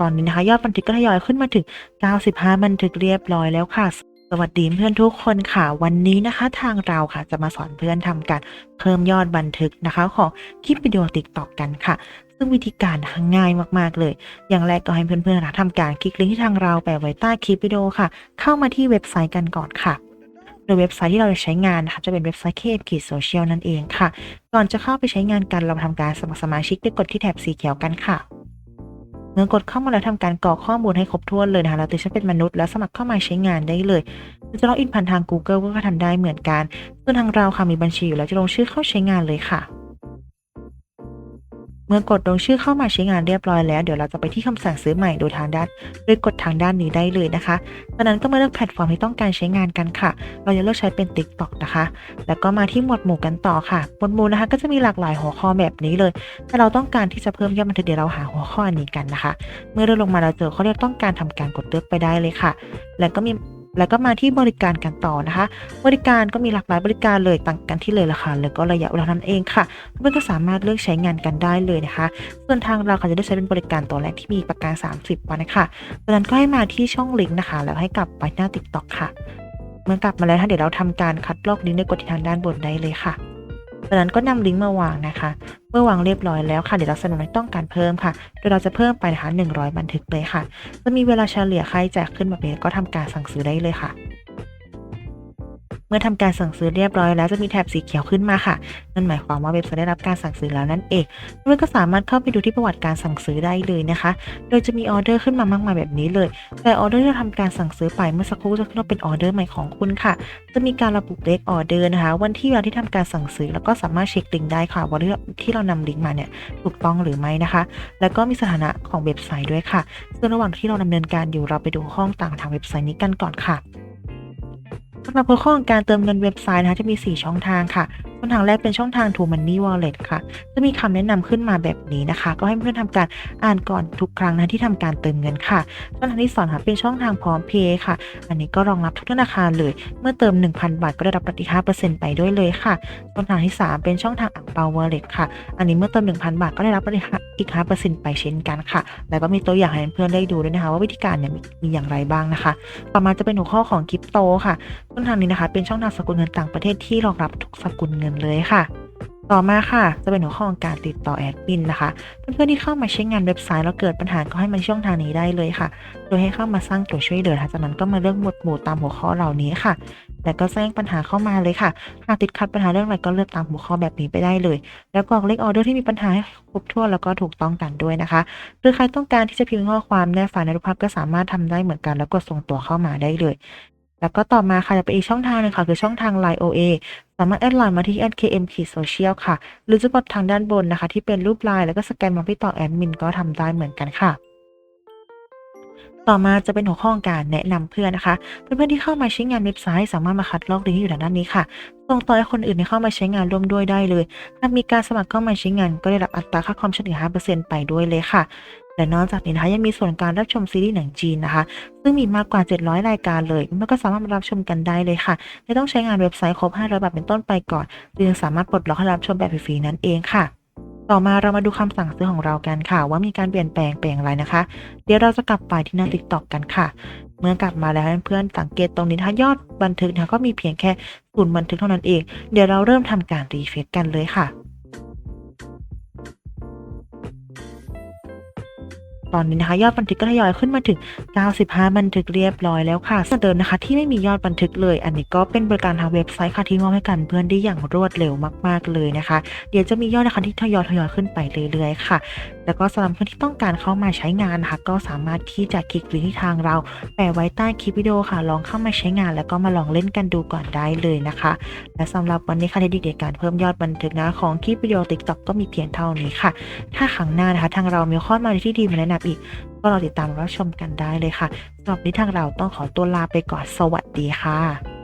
ตอนนี้นะคะ ยอดบันทึกก็ทยอยขึ้นมาถึง 95 บันทึกเรียบร้อยแล้วค่ะสวัสดีเพื่อนทุกคนค่ะ วันนี้นะคะ ทางเราค่ะจะมาสอนเพื่อนทำการเพิ่มยอดบันทึกนะคะ ของคลิปวิดีโอติ๊กต็อกกันค่ะ ซึ่งวิธีการง่ายมากๆเลย อย่างแรกก็ให้เพื่อนๆนะทำการคลิกลิงก์ที่ทางเราแปะไว้ใต้คลิปวิดีโอค่ะ เข้ามาที่เว็บไซต์กันก่อนค่ะ โดยเว็บไซต์ที่เราจะใช้งานนะคะจะเป็นเว็บไซต์เคปขีดโซเชียลนั่นเองค่ะ ก่อนจะเข้าไปใช้งานกันเรามาทำการสมัครสมาชิกด้วยกดที่แถบสีเขียวกันค่ะ เมื่อกดเข้ามาแล้วทำการกรอกข้อมูลให้ครบถ้วนเลยนะคะเราติดฉันเป็นมนุษย์แล้วสมัครเข้ามาใช้งานได้เลยจะล็อกอินผ่านทาง Google ก็ทำได้เหมือนกัน ส่วนทางเราค่ะมีบัญชีอยู่แล้วจะลงชื่อเข้าใช้งานเลยค่ะ เมื่อกดลงชื่อเข้ามาใช้งานเรียบร้อยแล้ว เดี๋ยวเราจะไปที่คำสั่งซื้อใหม่โดยทางด้าน โดยกดทางด้านนี้ได้เลยนะคะจากนั้นก็มาเลือกแพลตฟอร์มที่ต้องการใช้งานกันค่ะ เราจะเลือกใช้เป็น TikTok นะคะ แล้วก็มาที่หมวดหมู่กันต่อค่ะ หมวดหมู่นะคะก็จะมีหลากหลายหัวข้อแบบนี้เลย ถ้าเราต้องการที่จะเพิ่มยอดบันทึกเดี๋ยวเราหาหัวข้ออันนี้กันนะคะ เมื่อเลื่อนลงมาเราเจอข้อที่ต้องการทำการกดเลือกไปได้เลยค่ะ แล้วก็มี แล้วก็มาที่บริการกันต่อนะคะ บริการก็มีหลากหลายบริการเลยต่างกันที่เลยราคาแล้วก็ระยะเวลานั้นเองค่ะเพื่อนก็สามารถเลือกใช้งานกันได้เลยนะคะ ส่วนทางเราค่ะจะได้ใช้เป็นบริการตัวแรกที่มีประกัน 30 วันนะคะตอนนั้นก็ให้มาที่ช่องลิงก์นะคะ แล้วให้กลับไปหน้าติ๊กต็อกค่ะ เมื่อกลับมาแล้วถ้าเดี๋ยวเราทำการคัดลอกลิงก์ด้กดที่ทางด้านบนได้เลยค่ะ จากนั้นก็นำลิงก์มาวางนะคะ เมื่อวางเรียบร้อยแล้วค่ะ เดี๋ยวเราสนุนให้ต้องการเพิ่มค่ะ โดยเราจะเพิ่มไปนะคะ100 บันทึกเลยค่ะ จะมีเวลาเฉลี่ยค่าใช้จ่ายขึ้นมาเป็นก็ทำการสั่งซื้อได้เลยค่ะ เมื่อทำการสั่งซื้อเรียบร้อยแล้วจะมีแถบสีเขียวขึ้นมาค่ะนั่นหมายความว่าเว็บไซต์ได้รับการสั่งซื้อแล้วนั่นเองเพื่อนก็สามารถเข้าไปดูที่ประวัติการสั่งซื้อได้เลยนะคะ โดยจะมีออเดอร์ขึ้นมามากมายแบบนี้เลย แต่ออเดอร์ที่ทำการสั่งซื้อไปเมื่อสักครู่จะขึ้นว่าเป็นออเดอร์ใหม่ของคุณค่ะ จะมีการระบุเลขออเดอร์นะคะ วันที่เวลาที่ทำการสั่งซื้อแล้วก็สามารถเช็คลิงก์ได้ค่ะว่าที่เรานำลิงก์มาเนี่ยถูกต้องหรือไม่นะคะ แล้วก็มีสถานะของเว็บไซต์ด้วยค่ะ ซึ่งระหว่างที่เราดำเนินการอยู่เราไปดูห้องต่างทางเว็บไซต์นี้กันก่อนค่ะ สำหรับหัวข้อของการเติมเงินเว็บไซต์นะคะจะมี 4 ช่องทางค่ะ องทางแรกเป็นช่องทาง True Money Wallet ค่ะ จะมีคำแนะนำขึ้นมาแบบนี้นะคะ ก็ให้เพื่อนทำการอ่านก่อนทุกครั้งนะที่ทำการเติมเงินค่ะ ช่องทางที่สองค่ะเป็นช่องทางพร้อมเพย์ค่ะ อันนี้ก็รองรับทุกธนาคารเลย เมื่อเติม 1,000 บาทก็ได้รับลดอีก5%ไปด้วยเลยค่ะ ช่องทางที่ 3 เป็นช่องทางอ่างเปา Wallet ค่ะ อันนี้เมื่อเติม 1,000 บาทก็ได้รับลดอีก5%ไปเช่นกันค่ะ แล้วก็มีตัวอย่างให้เพื่อนได้ดูด้วยนะคะ ว่าวิธีการเนี่ยมีอย่างไรบ้างนะคะ ต่อมาจะเป็นหัวข้อของคริปโตค่ะ ช่องทางนี้นะคะ เป็นช่องทางสกุลเงินต่างประเทศที่รองรับทุกสกุลเงินเลยค่ะ ต่อมาค่ะ จะเป็นหัวข้อของการติดต่อแอดมินนะคะ เพื่อนๆที่เข้ามาใช้งานเว็บไซต์แล้วเกิดปัญหาก็ให้มาช่องทางนี้ได้เลยค่ะ โดยให้เข้ามาสร้างตัวช่วยเหลือค่ะจากนั้นก็มาเลือกหมวดหมู่ตามหัวข้อเหล่านี้ค่ะแล้วก็แจ้งปัญหาเข้ามาเลยค่ะ หากติดขัดปัญหาเรื่องอะไรก็เลือกตามหัวข้อแบบนี้ไปได้เลย แล้วกรอกเลขออเดอร์ที่มีปัญหาให้ครบถ้วนแล้วก็ถูกต้องกันด้วยนะคะ หรือใครต้องการที่จะพิมพ์ข้อความแนบไฟล์ในรูปภาพก็สามารถทำได้เหมือนกัน แล้วกดส่งตัวเข้ามาได้เลย แล้วก็ต่อมาค่ะจะเป็นอีกช่องทางหนึงค่ะ คือช่องทาง Line OA สามารถแอดไลน์มาที่ @km social ค่ะ หรือจะกดทางด้านบนนะคะ ที่เป็นรูปไลน์แล้วก็สแกนมาที่ต่อแอดมินก็ทำได้เหมือนกันค่ะ ต่อมาจะเป็นหัวข้อการแนะนำเพื่อนนะคะ เพื่อนๆที่เข้ามาใช้งานเว็บไซต์ สามารถมาคัดลอกลิงก์ที่อยู่ด้านนี้ค่ะส่งต่อให้คนอื่นให้เข้ามาใช้งานร่วมด้วยได้เลยหากมีการสมัครเข้ามาใช้งานก็ได้รับอัตราค่าคอมชั่นถึง5%ไปด้วยเลยค่ะ และนอกจากนี้นะคะยังมีส่วนการรับชมซีรีส์หนังจีนนะคะ ซึ่งมีมากกว่า 700 รายการเลยมันก็สามารถมารับชมกันได้เลยค่ะไม่ต้องใช้งานเว็บไซต์ครบ500บาทเป็นต้นไปก่อนจึงสามารถปลดล็อกให้รับชมแบบฟรีๆนั่นเองค่ะ ต่อมาเรามาดูคำสั่งซื้อของเรากันค่ะ ว่ามีการเปลี่ยนแปลงไปอย่างไรนะคะ เดี๋ยวเราจะกลับไปที่หน้า TikTok กันค่ะเมื่อกลับมาแล้วเพื่อนๆสังเกตตรงนี้นะคะยอดบันทึกนะคะก็มีเพียงแค่ศูนย์บันทึกเท่านั้นเอง เดี๋ยวเราเริ่มทำการรีเฟซกันเลยค่ะ ตอนนี้นะคะ ยอดบันทึกก็ทยอยขึ้นมาถึง 95 บันทึกเรียบร้อยแล้วค่ะส่วนเดิมนะคะ ที่ไม่มียอดบันทึกเลย อันนี้ก็เป็นบริการทางเว็บไซต์ค่ะที่มอบให้กันเพื่อนได้อย่างรวดเร็วมาก ๆเลยนะคะ เดี๋ยวจะมียอดนะคะที่ทยอยทยอยขึ้นไปเรื่อยๆค่ะ แล้วก็สำหรับเพื่อนที่ต้องการเข้ามาใช้งานนะคะ ก็สามารถที่จะคลิกลิงก์ที่ทางเราแปะไว้ใต้คลิปวิดีโอค่ะ ลองเข้ามาใช้งาน แล้วก็มาลองเล่นกันดูก่อนได้เลยนะคะ และสำหรับวันนี้ค่ะเทคนิคในการเพิ่มยอดบันทึกนะของคลิปวิดีโอ TikTok ก็มีเพียงเท่านี้ค่ะ ถ้าครั้งหน้านะคะทางเรามีข้อมูลที่ดีมาแนะนำอีก ก็รอติดตามรับชมกันได้เลยค่ะสำหรับนี้ทางเราต้องขอตัวลาไปก่อนสวัสดีค่ะ